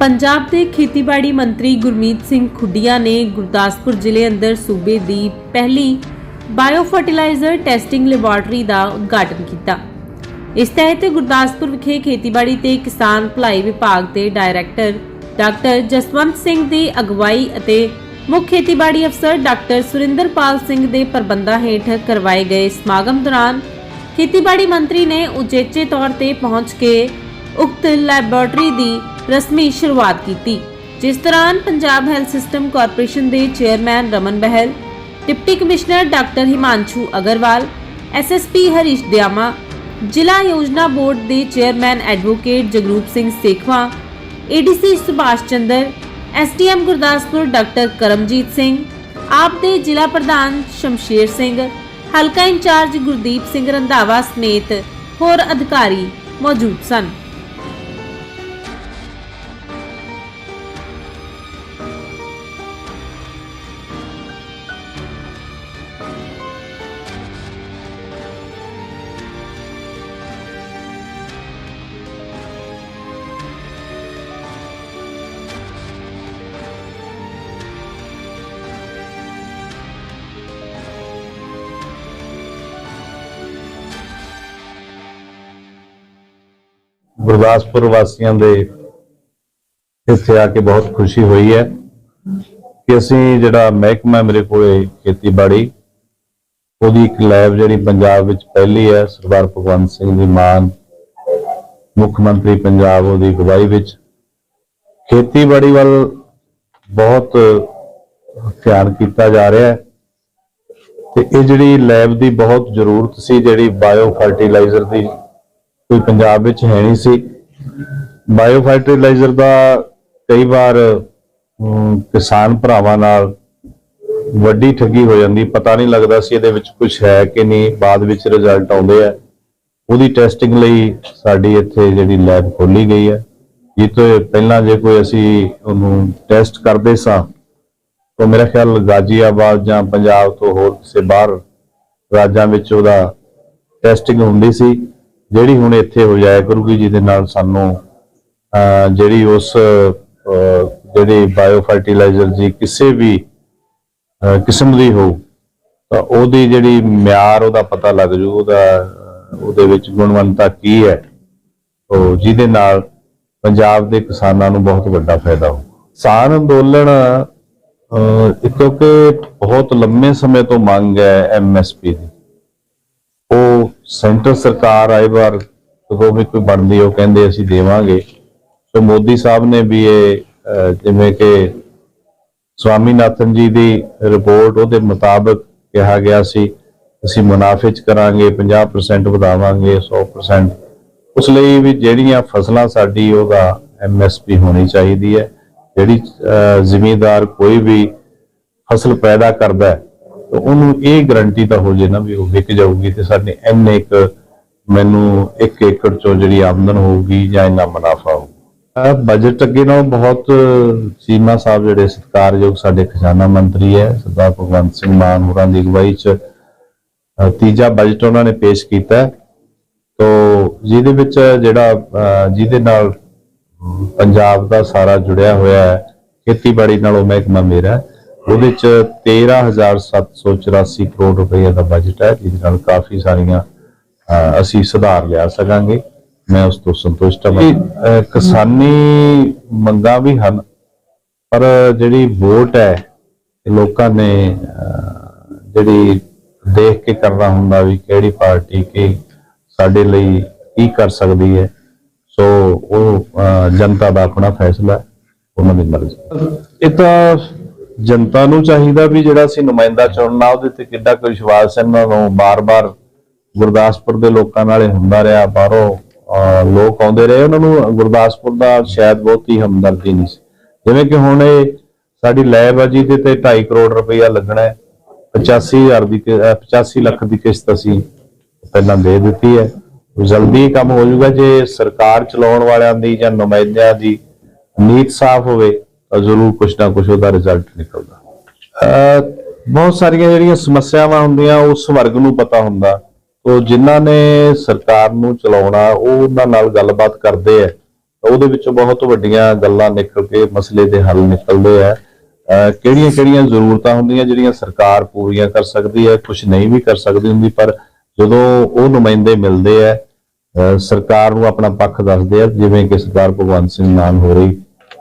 ਪੰਜਾਬ ਦੇ ਖੇਤੀਬਾੜੀ ਮੰਤਰੀ ਗੁਰਮੀਤ ਸਿੰਘ ਖੁੱਡੀਆ ਨੇ ਗੁਰਦਾਸਪੁਰ ਜ਼ਿਲ੍ਹੇ ਅੰਦਰ ਸੂਬੇ ਦੀ ਪਹਿਲੀ ਬਾਇਓ ਫਰਟੀਲਾਈਜ਼ਰ ਟੈਸਟਿੰਗ ਲੈਬੋਰਟਰੀ ਦਾ ਉਦਘਾਟਨ ਕੀਤਾ। ਇਸ ਤਹਿਤ ਗੁਰਦਾਸਪੁਰ ਵਿਖੇ ਖੇਤੀਬਾੜੀ ਤੇ ਕਿਸਾਨ ਭਲਾਈ ਵਿਭਾਗ ਦੇ ਡਾਇਰੈਕਟਰ ਡਾਕਟਰ ਜਸਵੰਤ ਸਿੰਘ ਦੀ ਅਗਵਾਈ ਅਤੇ ਮੁੱਖ ਖੇਤੀਬਾੜੀ ਅਫਸਰ ਡਾਕਟਰ ਸੁਰਿੰਦਰਪਾਲ ਸਿੰਘ ਦੇ ਪ੍ਰਬੰਧਾਂ ਹੇਠ ਕਰਵਾਏ ਗਏ ਸਮਾਗਮ ਦੌਰਾਨ ਖੇਤੀਬਾੜੀ ਮੰਤਰੀ ਨੇ ਉਚੇਚੇ ਤੌਰ ਤੇ ਪਹੁੰਚ ਕੇ ਉਕਤ ਲੈਬੋਰਟਰੀ ਦੀ ਰਸਮੀ ਸ਼ੁਰੂਆਤ ਕੀਤੀ, ਜਿਸ ਦੌਰਾਨ ਪੰਜਾਬ ਹੈਲਥ ਸਿਸਟਮ ਕਾਰਪੋਰੇਸ਼ਨ ਦੇ chairman Raman Behl, deputy commissioner doctor Himanshu Aggarwal SSP Harish Dayama, ਜ਼ਿਲ੍ਹਾ ਯੋਜਨਾ ਬੋਰਡ ਦੇ chairman advocate Jagroop Singh Sekhwan ADC Subhash Chander SDM Gurdaspur doctor Karamjit Singh, AAP ਦੇ ਜ਼ਿਲ੍ਹਾ ਪ੍ਰਧਾਨ ਸ਼ਮਸ਼ੇਰ ਸਿੰਘ, ਹਲਕਾ ਇੰਚਾਰਜ ਗੁਰਦੀਪ ਸਿੰਘ ਰੰਧਾਵਾ ਸਮੇਤ ਹੋਰ ਅਧਿਕਾਰੀ ਮੌਜੂਦ ਸਨ। ਗੁਰਦਾਸਪੁਰ ਵਾਸੀਆਂ ਦੇ ਇੱਥੇ ਆ ਕੇ ਬਹੁਤ ਖੁਸ਼ੀ ਹੋਈ ਹੈ ਕਿ ਅਸੀਂ ਜਿਹੜਾ ਮਹਿਕਮਾ ਮੇਰੇ ਕੋਲੇ ਖੇਤੀਬਾੜੀ, ਉਹਦੀ ਇੱਕ ਲੈਬ ਜਿਹੜੀ ਪੰਜਾਬ ਵਿੱਚ ਪਹਿਲੀ ਹੈ, ਸਰਦਾਰ ਭਗਵੰਤ ਸਿੰਘ ਦੀ ਮਾਨ, ਮੁੱਖ ਮੰਤਰੀ ਪੰਜਾਬ ਉਹਦੀ ਅਗਵਾਈ ਵਿੱਚ। ਖੇਤੀਬਾੜੀ ਵੱਲ ਬਹੁਤ ਧਿਆਨ ਕੀਤਾ ਜਾ ਰਿਹਾ ਹੈ ਤੇ ਇਹ ਜਿਹੜੀ ਲੈਬ ਦੀ ਬਹੁਤ ਜ਼ਰੂਰਤ ਸੀ, ਜਿਹੜੀ ਬਾਇਓ ਫਰਟੀਲਾਈਜ਼ਰ ਦੀ ਕੋਈ ਪੰਜਾਬ ਵਿੱਚ ਹੈ ਨਹੀਂ ਸੀ। ਬਾਇਓ ਫਰਟੀਲਾਈਜ਼ਰ ਦਾ ਕਈ ਵਾਰ ਕਿਸਾਨ ਭਰਾਵਾਂ ਨਾਲ ਵੱਡੀ ਠੱਗੀ ਹੋ ਜਾਂਦੀ। ਪਤਾ ਨਹੀਂ ਲੱਗਦਾ ਸੀ ਇਹਦੇ ਵਿੱਚ ਕੁਝ ਹੈ ਕਿ ਨਹੀਂ। ਬਾਅਦ ਵਿੱਚ ਰਿਜ਼ਲਟ ਆਉਂਦੇ ਆ। ਉਹਦੀ ਟੈਸਟਿੰਗ ਲਈ ਸਾਡੀ ਇੱਥੇ ਜਿਹੜੀ ਲੈਬ ਖੋਲੀ ਗਈ ਹੈ। ਇਹ ਤੋਂ ਪਹਿਲਾਂ ਜੇ ਕੋਈ ਅਸੀਂ ਉਹਨੂੰ ਟੈਸਟ ਕਰਦੇ ਸਾਂ, ਤਾਂ ਮੇਰਾ ਖਿਆਲ ਗਾਜ਼ੀਆਬਾਦ ਜਾਂ ਪੰਜਾਬ ਤੋਂ ਹੋਰ ਕਿਸੇ ਬਾਹਰ ਰਾਜਾਂ ਵਿੱਚ ਉਹਦਾ ਟੈਸਟਿੰਗ ਹੁੰਦੀ ਸੀ। ਜਿਹੜੀ ਹੁਣ ਇੱਥੇ ਹੋ ਜਾਇਆ ਕਰੂਗੀ, ਜਿਹਦੇ ਨਾਲ ਸਾਨੂੰ ਜਿਹੜੀ ਉਸ ਜਿਹੜੀ ਬਾਇਓ ਫਰਟੀਲਾਈਜ਼ਰ ਦੀ ਕਿਸੇ ਵੀ ਕਿਸਮ ਦੀ ਹੋ ਤਾਂ ਉਹਦੀ ਜਿਹੜੀ ਮਿਆਰ ਉਹਦਾ ਪਤਾ ਲੱਗ ਜੂ, ਉਹਦਾ ਉਹਦੇ ਵਿੱਚ ਗੁਣਵੰਤਾ ਕੀ ਹੈ। ਉਹ ਜਿਹਦੇ ਨਾਲ ਪੰਜਾਬ ਦੇ ਕਿਸਾਨਾਂ ਨੂੰ ਬਹੁਤ ਵੱਡਾ ਫਾਇਦਾ ਹੋ ਕਿਸਾਨ ਅੰਦੋਲਨ ਕਿਉਂਕਿ ਬਹੁਤ ਲੰਮੇ ਸਮੇਂ ਤੋਂ ਮੰਗ ਹੈ ਐਮਐਸਪੀ ਦੀ। ਸੈਂਟਰ ਸਰਕਾਰ ਆਏ ਵਾਰ ਜਦੋਂ ਵੀ ਕੋਈ ਬਣਦੀ ਉਹ ਕਹਿੰਦੇ ਅਸੀਂ ਦੇਵਾਂਗੇ। ਸੋ ਮੋਦੀ ਸਾਹਿਬ ਨੇ ਵੀ ਇਹ ਜਿਵੇਂ ਕਿ ਸਵਾਮੀਨਾਥਨ ਜੀ ਦੀ ਰਿਪੋਰਟ ਉਹਦੇ ਮੁਤਾਬਕ ਕਿਹਾ ਗਿਆ ਸੀ ਅਸੀਂ ਮੁਨਾਫੇ ਚ ਕਰਾਂਗੇ 50% ਵਧਾਵਾਂਗੇ 100% ਉਸ ਲਈ ਵੀ ਜਿਹੜੀਆਂ ਫਸਲਾਂ ਸਾਡੀ ਉਹਦਾ ਐਮਐਸਪੀ ਹੋਣੀ ਚਾਹੀਦੀ ਹੈ। ਜਿਹੜੀ ਅਹ, ਜ਼ਿਮੀਂਦਾਰ ਕੋਈ ਵੀ ਫਸਲ ਪੈਦਾ ਕਰਦਾ ਹੈ ਤਾਂ ਉਹਨੂੰ ਇਹ ਗਰੰਟੀ ਤਾਂ ਹੋ ਜੇ ਨਾ ਵੀ ਉਹ ਵਿਕ ਜਾਊਗੀ ਤੇ ਸਾਡੇ ਇੰਨੇ ਇੱਕ ਮੈਨੂੰ 1 ਏਕੜ ਚੋਂ ਜਿਹੜੀ ਆਮਦਨ ਹੋਊਗੀ ਜਾਂ ਇੰਨਾ ਮੁਨਾਫਾ ਹੋਊਗਾ ਬਜਟ ਅੱਗੇ ਨਾਲ ਬਹੁਤ ਸੀਮਾ ਸਾਹਿਬ ਜਿਹੜੇ ਸਤਿਕਾਰਯੋਗ ਸਾਡੇ ਖਜ਼ਾਨਾ ਮੰਤਰੀ ਹੈ, ਸਰਦਾਰ ਭਗਵੰਤ ਸਿੰਘ ਮਾਨ ਹੋਰਾਂ ਦੀ ਅਗਵਾਈ 'ਚ ਤੀਜਾ ਬਜਟ ਉਹਨਾਂ ਨੇ ਪੇਸ਼ ਕੀਤਾ ਤੋ ਜਿਹਦੇ ਵਿੱਚ ਜਿਹੜਾ ਜਿਹਦੇ ਨਾਲ ਪੰਜਾਬ ਦਾ ਸਾਰਾ ਜੁੜਿਆ ਹੋਇਆ ਹੈ, ਖੇਤੀਬਾੜੀ ਨਾਲ ਉਹ ਮਹਿਕਮਾ ਮੇਰਾ ਉਹਦੇ ਚ 13784 ਕਰੋੜ ਰੁਪਏ ਦਾ ਬਜਟ ਹੈ, ਜਿਹਦੇ ਨਾਲ ਕਾਫੀ ਸਾਰੀਆਂ ਅਸੀਂ ਸੁਧਾਰ ਲਿਆ ਸਕਾਂਗੇ। ਮੈਂ ਉਸ ਤੋਂ ਸੰਤੁਸ਼ਟ ਹਾਂ। ਕਿਸਾਨੀ ਮੰਗਾਂ ਵੀ ਹਨ, ਪਰ ਜਿਹੜੀ ਵੋਟ ਹੈ ਲੋਕਾਂ ਨੇ ਜਿਹੜੀ ਦੇਖ ਕੇ ਕਰਨਾ ਹੁੰਦਾ ਵੀ ਕਿਹੜੀ ਪਾਰਟੀ ਕੀ ਸਾਡੇ ਲਈ ਕੀ ਕਰ ਸਕਦੀ ਹੈ, ਸੋ ਉਹ ਜਨਤਾ ਦਾ ਆਪਣਾ ਫੈਸਲਾ ਉਹਨਾਂ ਦੀ ਮਰਜ਼ੀ। ਇਹ ਤਾਂ ਜਨਤਾ ਨੂੰ ਚਾਹੀਦਾ ਵੀ ਜਿਹੜਾ ਅਸੀਂ ਨੁਮਾਇੰਦਾ ਚੁਣਨਾ, ਉਹਦੇ ਤੇ ਕਿੱਡਾ ਕੁ ਵਿਸ਼ਵਾਸ ਹੈ ਉਹਨਾਂ ਨੂੰ। ਬਾਰ-ਬਾਰ ਗੁਰਦਾਸਪੁਰ ਦੇ ਲੋਕਾਂ ਨਾਲੇ ਹੁੰਦਾ ਰਿਹਾ, ਬਾਹਰੋਂ ਲੋਕ ਆਉਂਦੇ ਰਹੇ, ਉਹਨਾਂ ਨੂੰ ਗੁਰਦਾਸਪੁਰ ਦਾ ਸ਼ਾਇਦ ਬਹੁਤੀ ਹਮਦਰਦੀ ਨਹੀਂ ਸੀ। ਜਿਵੇਂ ਕਿ ਹੁਣ ਇਹ ਸਾਡੀ ਲੈਬ ਆ ਜੀ ਤੇ ਤੇ 2.5 ਕਰੋੜ ਰੁਪਇਆ ਲੱਗਣਾ ਹੈ। 85000 ਦੀ ਕਿ- 85 ਲੱਖ ਦੀ ਕਿਸ਼ਤ ਅਸੀਂ ਪਹਿਲਾਂ ਦੇ ਦਿੱਤੀ ਹੈ। ਜਲਦੀ ਕੰਮ ਹੋ ਜਾਊਗਾ, ਜੇ ਸਰਕਾਰ ਚਲਾਉਣ ਵਾਲਿਆਂ ਦੀ ਜਾਂ ਨੁਮਾਇੰਦਿਆਂ ਦੀ ਨੀਤ ਸਾਫ਼ ਹੋਵੇ। ਜ਼ਰੂਰ ਕੁਛ ਨਾ ਕੁਛ ਉਹਦਾ ਰਿਜ਼ਲਟ ਨਿਕਲਦਾ। ਅਹ ਬਹੁਤ ਸਾਰੀਆਂ ਜਿਹੜੀਆਂ ਸਮੱਸਿਆਵਾਂ ਹੁੰਦੀਆਂ ਉਸ ਵਰਗ ਨੂੰ ਪਤਾ ਹੁੰਦਾ। ਤੋ ਜਿਨ੍ਹਾਂ ਨੇ ਸਰਕਾਰ ਨੂੰ ਚਲਾਉਣਾ, ਉਹ ਉਹਨਾਂ ਨਾਲ ਗੱਲਬਾਤ ਕਰਦੇ ਆ। ਉਹਦੇ ਵਿੱਚੋਂ ਬਹੁਤ ਵੱਡੀਆਂ ਗੱਲਾਂ ਨਿਕਲ ਕੇ ਮਸਲੇ ਦੇ ਹੱਲ ਨਿਕਲਦੇ ਆ। ਕਿਹੜੀਆਂ ਕਿਹੜੀਆਂ ਜ਼ਰੂਰਤਾਂ ਹੁੰਦੀਆਂ ਜਿਹੜੀਆਂ ਸਰਕਾਰ ਪੂਰੀਆਂ ਕਰ ਸਕਦੀ ਹੈ ਕੁਝ ਨਹੀਂ ਵੀ ਕਰ ਸਕਦੀ ਹੁੰਦੀ, ਪਰ ਜਦੋਂ ਉਹ ਨੁਮਾਇੰਦੇ ਮਿਲਦੇ ਆ ਸਰਕਾਰ ਨੂੰ ਆਪਣਾ ਪੱਖ ਦੱਸਦੇ ਆ, ਜਿਵੇਂ ਕਿ ਸਰਦਾਰ ਭਗਵੰਤ ਸਿੰਘ ਮਾਨ ਹੋ ਰਹੀ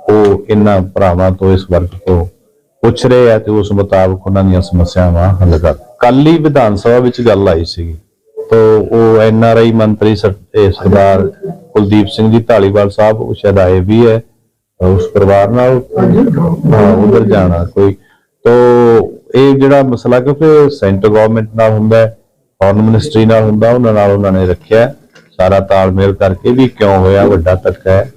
ਉਹ ਇਹਨਾਂ ਭਰਾਵਾਂ ਤੋਂ ਇਸ ਵਰਗ ਤੋਂ ਪੁੱਛ ਰਹੇ ਆ ਤੇ ਉਸ ਮੁਤਾਬਕ ਉਹਨਾਂ ਦੀਆਂ ਸਮੱਸਿਆਵਾਂ ਹੱਲ ਕਰ। ਕੱਲ ਹੀ ਵਿਧਾਨ ਸਭਾ ਵਿੱਚ ਗੱਲ ਆਈ ਸੀਗੀ। ਤੋ ਉਹ ਐਨ ਆਰ ਆਈ ਮੰਤਰੀ ਸਰਦਾਰ ਕੁਲਦੀਪ ਸਿੰਘ ਜੀ ਢਾਲੀਵਾਲ ਸਾਹਿਬ, ਉਹ ਸ਼ਾਇਦ ਆਏ ਵੀ ਹੈ, ਉਸ ਪਰਿਵਾਰ ਨਾਲ ਉਧਰ ਜਾਣਾ ਕੋਈ। ਤੋ ਇਹ ਜਿਹੜਾ ਮਸਲਾ, ਕਿਉਂਕਿ ਸੈਂਟਰ ਗਵਰਨਮੈਂਟ ਨਾਲ ਹੁੰਦਾ ਹੈ ਫੋਰਨ ਮਿਨਿਸਟਰੀ ਨਾਲ ਹੁੰਦਾ, ਉਹਨਾਂ ਨਾਲ ਉਹਨਾਂ ਨੇ ਰੱਖਿਆ। ਸਾਰਾ ਤਾਲਮੇਲ ਕਰਕੇ ਵੀ ਕਿਉਂ ਹੋਇਆ, ਵੱਡਾ ਧੱਕਾ ਹੈ।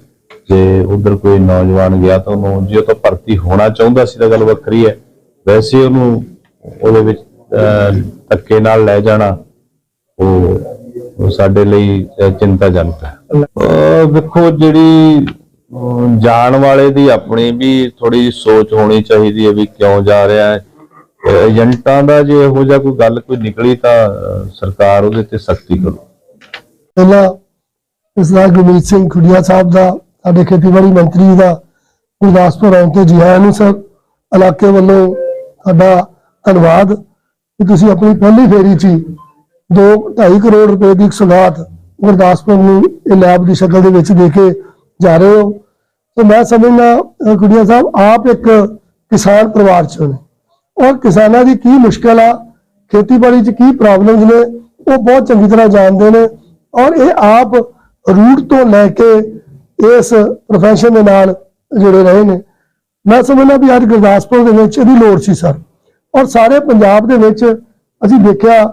ਜੇ ਉਧਰ ਕੋਈ ਨੌਜਵਾਨ ਗਿਆ ਤਾਂ ਉਹਨੂੰ ਜੇ ਉਹ ਤਾਂ ਭਰਤੀ ਹੋਣਾ ਚਾਹੁੰਦਾ ਸੀ ਤਾਂ ਗੱਲ ਵੱਖਰੀ ਹੈ। ਵੈਸੇ ਉਹਨੂੰ ਉਹਦੇ ਵਿੱਚ ਧੱਕੇ ਨਾਲ ਲੈ ਜਾਣਾ, ਉਹ ਸਾਡੇ ਲਈ ਚਿੰਤਾਜਨਕ ਹੈ। ਵੇਖੋ ਜਿਹੜੀ ਜਾਣ ਵਾਲੇ ਦੀ ਆਪਣੀ ਵੀ ਥੋੜੀ ਸੋਚ ਹੋਣੀ ਚਾਹੀਦੀ ਹੈ ਵੀ ਕਿਉਂ ਜਾ ਰਿਹਾ ਹੈ। ਏਜੰਟਾਂ ਦਾ ਜੇ ਇਹੋ ਜਿਹਾ ਕੋਈ ਗੱਲ ਕੋਈ ਨਿਕਲੀ ਤਾਂ ਸਰਕਾਰ ਉਹਦੇ ਤੇ ਸਖਤੀ ਕਰੂ ਪਹਿਲਾਂ ਸਰਦਾਰ ਗੁਰਮੀਤ ਸਿੰਘ ਖੁੜੀਆ ਸਾਹਿਬ ਦਾ ਸਾਡੇ ਖੇਤੀਬਾੜੀ ਮੰਤਰੀ ਦਾ ਗੁਰਦਾਸਪੁਰ ਆਉਣ ਤੇ ਜੀ ਨੂੰ ਸਰ, ਇਲਾਕੇ ਵੱਲੋਂ ਤੁਹਾਡਾ ਧੰਨਵਾਦ ਕਿ ਤੁਸੀਂ ਆਪਣੀ ਪਹਿਲੀ ਫੇਰੀ 'ਚ 2.5 ਕਰੋੜ ਰੁਪਏ ਦੀ ਇੱਕ ਗੁਰਦਾਸਪੁਰ ਨੂੰ ਇਹ ਲੈਬ ਦੀ ਸ਼ਕਲ ਦੇ ਵਿੱਚ ਦੇ ਕੇ ਜਾ ਰਹੇ ਹੋ। ਸੋ ਮੈਂ ਸਮਝਦਾ ਅਹ ਸਾਹਿਬ, ਆਪ ਇੱਕ ਕਿਸਾਨ ਪਰਿਵਾਰ ਚੋਂ ਨੇ। ਔਰ ਕਿਸਾਨਾਂ ਦੀ ਕੀ ਮੁਸ਼ਕਲ ਆ, ਖੇਤੀਬਾੜੀ 'ਚ ਕੀ ਪ੍ਰੋਬਲਮਸ ਨੇ, ਉਹ ਬਹੁਤ ਚੰਗੀ ਤਰ੍ਹਾਂ ਜਾਣਦੇ ਨੇ। ਔਰ ਇਹ ਆਪ ਰੂਟ ਤੋਂ ਲੈ ਕੇ ਇਸ profession ਦੇ ਨਾਲ ਜੁੜੇ ਰਹੇ ਨੇ। ਮੈਂ ਸਮਝਦਾ ਵੀ ਅੱਜ ਗੁਰਦਾਸਪੁਰ ਦੇ ਵਿੱਚ ਇਹਦੀ ਲੋੜ ਸੀ ਸਰ। ਔਰ ਸਾਰੇ ਪੰਜਾਬ ਦੇ ਵਿੱਚ ਅਸੀਂ ਦੇਖਿਆ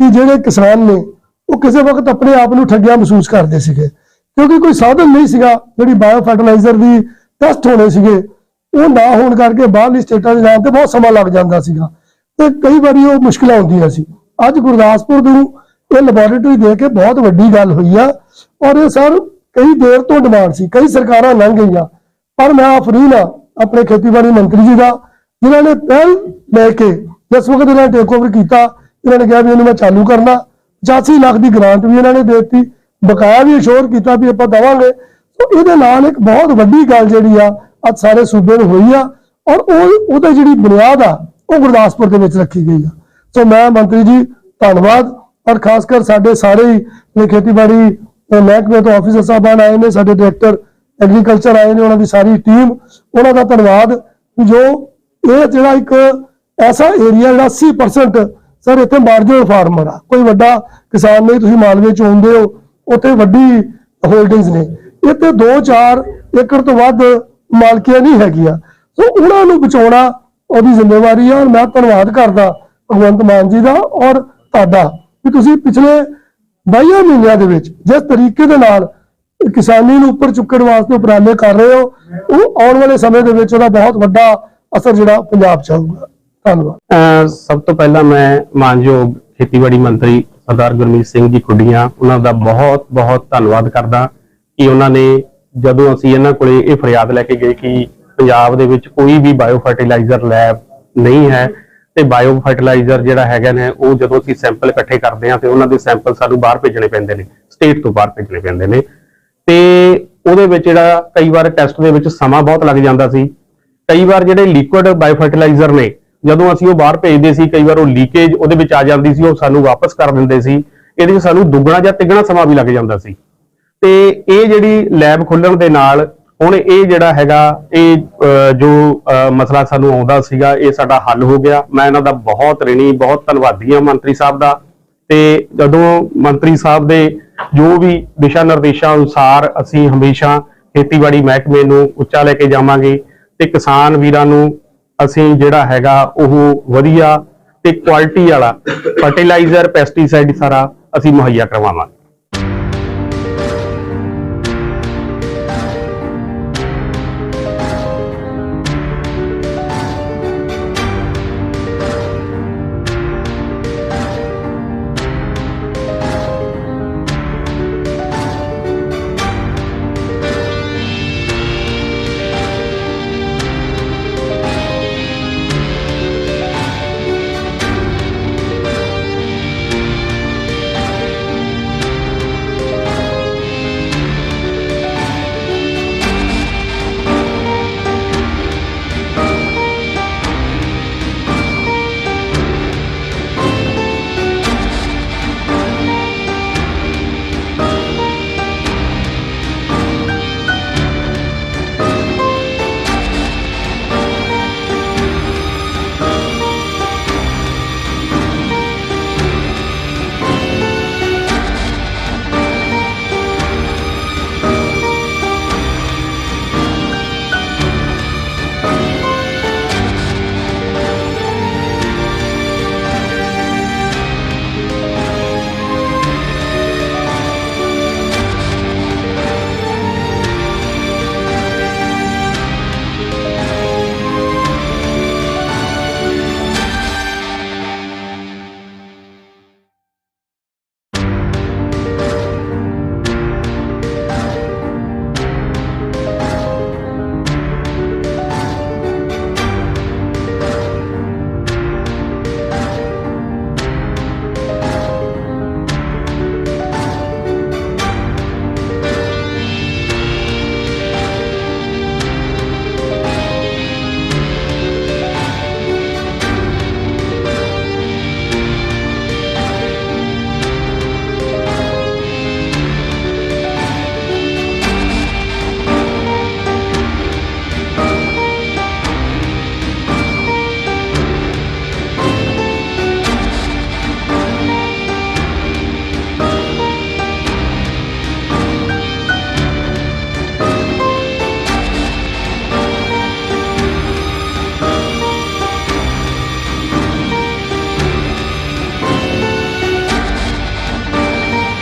ਕਿ ਜਿਹੜੇ ਕਿਸਾਨ ਨੇ, ਉਹ ਕਿਸੇ ਵਕਤ ਆਪਣੇ ਆਪ ਨੂੰ ਠੱਗਿਆ ਮਹਿਸੂਸ ਕਰਦੇ ਸੀਗੇ। ਕਿਉਂਕਿ ਕੋਈ ਸਾਧਨ ਨਹੀਂ ਸੀਗਾ, ਜਿਹੜੀ ਬਾਇਓ ਫਰਟੀਲਾਈਜ਼ਰ ਦੀ ਟੈਸਟ ਹੋਣੇ ਸੀਗੇ, ਉਹ ਨਾ ਹੋਣ ਕਰਕੇ ਬਾਹਰਲੀ ਸਟੇਟਾਂ ਦੇ ਜਾਣ ਤੇ ਬਹੁਤ ਸਮਾਂ ਲੱਗ ਜਾਂਦਾ ਸੀਗਾ। ਤੇ ਕਈ ਵਾਰੀ ਉਹ ਮੁਸ਼ਕਲਾਂ ਆਉਂਦੀਆਂ ਸੀ। ਅੱਜ ਗੁਰਦਾਸਪੁਰ ਨੂੰ ਇਹ ਲੈਬੋਰੇਟਰੀ ਦੇ ਕੇ ਬਹੁਤ ਵੱਡੀ ਗੱਲ ਹੋਈ ਆ। ਔਰ ਇਹ ਸਰ ਕਈ ਦੇਰ ਤੋਂ ਡਿਮਾਂਡ ਸੀ, ਕਈ ਸਰਕਾਰਾਂ ਲੰਘ ਗਈਆਂ। ਪਰ ਮੈਂ ਆਫਰੀਨ ਆ ਆਪਣੇ ਖੇਤੀਬਾੜੀ ਮੰਤਰੀ ਜੀ ਦਾ, ਜਿਨ੍ਹਾਂ ਨੇ ਪਹਿਲ ਲੈ ਕੇ ਜਿਸ ਵਕਤ ਇਹਨਾਂ ਨੇ ਟੇਕ ਓਵਰ ਕੀਤਾ, ਇਹਨਾਂ ਨੇ ਕਿਹਾ ਵੀ ਇਹਨੂੰ ਮੈਂ ਚਾਲੂ ਕਰਨਾ। 85 ਲੱਖ ਦੀ ਗ੍ਰਾਂਟ ਵੀ ਇਹਨਾਂ ਨੇ ਦੇ ਦਿੱਤੀ। ਬਕਾਇਆ ਵੀ ਅਸ਼ੋਰ ਕੀਤਾ ਵੀ ਆਪਾਂ ਦਵਾਂਗੇ। ਸੋ ਇਹਦੇ ਨਾਲ ਇੱਕ ਬਹੁਤ ਵੱਡੀ ਗੱਲ ਜਿਹੜੀ ਆ, ਅੱਜ ਸਾਰੇ ਸੂਬੇ ਨੂੰ ਹੋਈ ਆ, ਔਰ ਉਹ ਉਹਦਾ ਜਿਹੜੀ ਬੁਨਿਆਦ ਆ, ਉਹ ਗੁਰਦਾਸਪੁਰ ਦੇ ਵਿੱਚ ਰੱਖੀ ਗਈ ਆ। ਸੋ ਮੈਂ ਮੰਤਰੀ ਜੀ, ਧੰਨਵਾਦ। ਔਰ ਖਾਸ ਕਰ ਸਾਡੇ ਸਾਰੇ ਖੇਤੀਬਾੜੀ ਮਹਿਕਮੇ ਤੋਂ ਆਫੀਸਰ ਸਾਹਿਬਾਨ ਆਏ ਨੇ, ਸਾਡੇ ਡਾਇਰੈਕਟਰ ਐਗਰੀਕਲਚਰ ਆਏ ਨੇ, ਉਹਨਾਂ ਦੀ ਸਾਰੀ ਟੀਮ ਉਹਨਾਂ ਦਾ ਧੰਨਵਾਦ ਕਿ ਜੋ ਇਹ ਜਿਹੜਾ ਇੱਕ ਐਸਾ ਏਰੀਆ ਜਿਹੜਾ 80% ਸਰ ਇੱਥੇ ਮਾਰਜਨਲ ਫਾਰਮਰ ਆ। ਕੋਈ ਵੱਡਾ ਕਿਸਾਨ ਨਹੀਂ, ਤੁਸੀਂ ਮਾਲਵੇ ਚ ਆਉਂਦੇ ਹੋ, ਉੱਥੇ ਵੱਡੀ ਹੋਲਡਿੰਗਸ ਨੇ। ਇੱਥੇ 2-4 ਏਕੜ ਤੋਂ ਵੱਧ ਮਾਲਕੀਆਂ ਨਹੀਂ ਹੈਗੀਆਂ। ਸੋ ਉਹਨਾਂ ਨੂੰ ਬਚਾਉਣਾ ਉਹਦੀ ਜ਼ਿੰਮੇਵਾਰੀ ਆ ਔਰ ਮੈਂ ਧੰਨਵਾਦ ਕਰਦਾ ਭਗਵੰਤ ਮਾਨ ਜੀ ਦਾ ਔਰ ਤੁਹਾਡਾ ਕਿ ਤੁਸੀਂ ਪਿਛਲੇ 22 ਮਹੀਨਿਆਂ ਦੇ ਵਿੱਚ, ਜਿਸ ਤਰੀਕੇ ਦੇ ਨਾਲ ਕਿਸਾਨੀ ਨੂੰ ਉੱਪਰ ਚੁੱਕਣ ਵਾਸਤੇ ਉਪਰਾਲੇ ਕਰ ਰਹੇ ਹੋ, ਉਹ ਆਉਣ ਵਾਲੇ ਸਮੇਂ ਦੇ ਵਿੱਚ ਉਹਦਾ ਬਹੁਤ ਵੱਡਾ ਅਸਰ ਜਿਹੜਾ ਪੰਜਾਬ 'ਚ ਆਊਗਾ। ਧੰਨਵਾਦ। ਸਭ ਤੋਂ ਪਹਿਲਾਂ ਮੈਂ ਮਾਨਯੋਗ ਖੇਤੀਬਾੜੀ ਮੰਤਰੀ ਸਰਦਾਰ ਗੁਰਮੀਤ ਸਿੰਘ ਜੀ ਖੁੱਡੀਆਂ, ਉਹਨਾਂ ਦਾ ਬਹੁਤ ਬਹੁਤ ਧੰਨਵਾਦ ਕਰਦਾ ਕਿ ਉਹਨਾਂ ਨੇ ਜਦੋਂ ਅਸੀਂ ਇਹਨਾਂ ਕੋਲੇ ਇਹ ਫਰਿਆਦ ਲੈ ਕੇ ਗਏ ਕਿ ਪੰਜਾਬ ਦੇ ਵਿੱਚ ਕੋਈ ਵੀ ਬਾਇਓ ਫਰਟੀਲਾਈਜ਼ਰ ਲੈਬ ਨਹੀਂ ਹੈ ਤੇ ਬਾਇਓ ਫਰਟੀਲਾਈਜ਼ਰ ਜਿਹੜਾ ਹੈਗਾ ਨੇ, ਉਹ ਜਦੋਂ ਅਸੀਂ ਸੈਂਪਲ ਇਕੱਠੇ ਕਰਦੇ ਹਾਂ, ਤੇ ਉਹਨਾਂ ਦੇ ਸੈਂਪਲ ਸਾਨੂੰ ਬਾਹਰ ਭੇਜਣੇ ਪੈਂਦੇ ਨੇ, ਸਟੇਟ ਤੋਂ ਬਾਹਰ ਭੇਜਣੇ ਪੈਂਦੇ ਨੇ। ਤੇ ਉਹਦੇ ਵਿੱਚ ਜਿਹੜਾ ਕਈ ਵਾਰ ਟੈਸਟ ਦੇ ਵਿੱਚ ਸਮਾਂ ਬਹੁਤ ਲੱਗ ਜਾਂਦਾ ਸੀ। ਕਈ ਵਾਰ ਜਿਹੜੇ ਲਿਕੁਇਡ ਬਾਇਓ ਫਰਟੀਲਾਈਜ਼ਰ ਨੇ, ਜਦੋਂ ਅਸੀਂ ਉਹ ਬਾਹਰ ਭੇਜਦੇ ਸੀ, ਕਈ ਵਾਰ ਉਹ ਲੀਕੇਜ ਉਹਦੇ ਵਿੱਚ ਆ ਜਾਂਦੀ ਸੀ, ਉਹ ਸਾਨੂੰ ਵਾਪਸ ਕਰ ਦਿੰਦੇ ਸੀ। ਇਹਦੇ ਵਿੱਚ ਸਾਨੂੰ ਦੁੱਗਣਾ ਜਾਂ ਤਿੱਗਣਾ ਸਮਾਂ ਵੀ ਲੱਗ ਜਾਂਦਾ ਸੀ। ਤੇ ਇਹ ਜਿਹੜੀ ਲੈਬ ਖੁੱਲਣ ਦੇ ਨਾਲ ਹੁਣ ਇਹ ਜਿਹੜਾ ਹੈਗਾ, ਇਹ ਜੋ ਮਸਲਾ ਸਾਨੂੰ ਆਉਂਦਾ ਸੀਗਾ, ਇਹ ਸਾਡਾ ਹੱਲ ਹੋ ਗਿਆ। ਮੈਂ ਇਹਨਾਂ ਦਾ ਬਹੁਤ ਰਿਣੀ, ਬਹੁਤ ਧੰਨਵਾਦੀ ਹਾਂ ਮੰਤਰੀ ਸਾਹਿਬ ਦਾ। ਤੇ ਜਦੋਂ ਮੰਤਰੀ ਸਾਹਿਬ ਦੇ ਜੋ ਵੀ ਦਿਸ਼ਾ ਨਿਰਦੇਸ਼ਾਂ ਅਨੁਸਾਰ ਅਸੀਂ ਹਮੇਸ਼ਾ ਖੇਤੀਬਾੜੀ ਮਹਿਕਮੇ ਨੂੰ ਉੱਚਾ ਲੈ ਕੇ ਜਾਵਾਂਗੇ ਤੇ ਕਿਸਾਨ ਵੀਰਾਂ ਨੂੰ ਅਸੀਂ ਜਿਹੜਾ ਹੈਗਾ, ਉਹ ਵਧੀਆ ਤੇ ਕੁਆਲਿਟੀ ਵਾਲਾ ਫਰਟੀਲਾਈਜ਼ਰ ਪੈਸਟੀਸਾਈਡ ਸਾਰਾ ਅਸੀਂ ਮੁਹੱਈਆ ਕਰਵਾਵਾਂਗੇ।